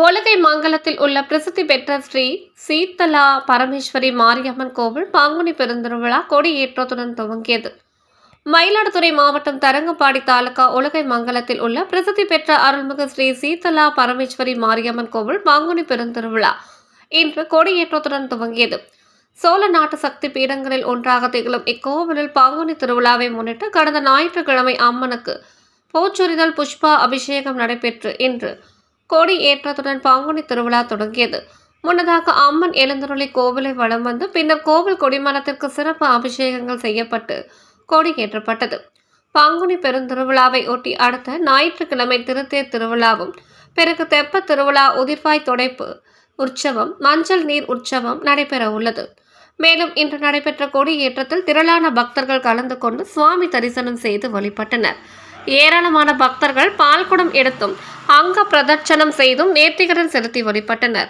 ஒலகை மங்கலத்தில் உள்ள பிரசித்தி பெற்ற ஸ்ரீ சீத்தலா பரமேஸ்வரி மாரியம்மன் கோவில் பாங்குனி பெருந்திருவிழா கொடியேற்றத்துடன் துவங்கியது. மயிலாடுதுறை மாவட்டம் தரங்கம்பாடி தாலுகா உலகை மங்கலத்தில் உள்ள பிரசித்தி பெற்ற அருள்மிகு ஸ்ரீ சீத்தலா பரமேஸ்வரி மாரியம்மன் கோவில் பாங்குனி பெருந்திருவிழா இன்று கொடியேற்றத்துடன் துவங்கியது. சோழ நாட்டு சக்தி பீடங்களில் ஒன்றாக திகழும் இக்கோவிலில் பாங்குனி திருவிழாவை முன்னிட்டு கடந்த ஞாயிற்றுக்கிழமை அம்மனுக்கு பூச்சொரிதல் புஷ்பா அபிஷேகம் நடைபெற்று இன்று கொடி ஏற்றத்துடன் பாங்குனி திருவிழா தொடங்கியது. முன்னதாக அம்மன் எழுந்தருளி கோவிலை வலம் வந்து பின்னர் கோவில் கொடிமரத்திற்கு சிறப்பு அபிஷேகங்கள் செய்யப்பட்டு கொடி ஏற்றப்பட்டது. பாங்குனி பெருந்திருவிழாவை ஒட்டி அடுத்த ஞாயிற்றுக்கிழமை திருத்தேர் திருவிழாவும் பிறகு தெப்ப திருவிழா உதிர்வாய் துடைப்பு உற்சவம் மஞ்சள் நீர் உற்சவம் நடைபெற உள்ளது. மேலும் இன்று நடைபெற்ற கொடியேற்றத்தில் திரளான பக்தர்கள் கலந்து கொண்டு சுவாமி தரிசனம் செய்து வழிபட்டனர். ஏராளமான பக்தர்கள் பால்குடம் எடுத்தும் அங்க பிரதட்சணம் செய்தும் நேர்த்திகடன் செலுத்தி வழிபட்டனர்.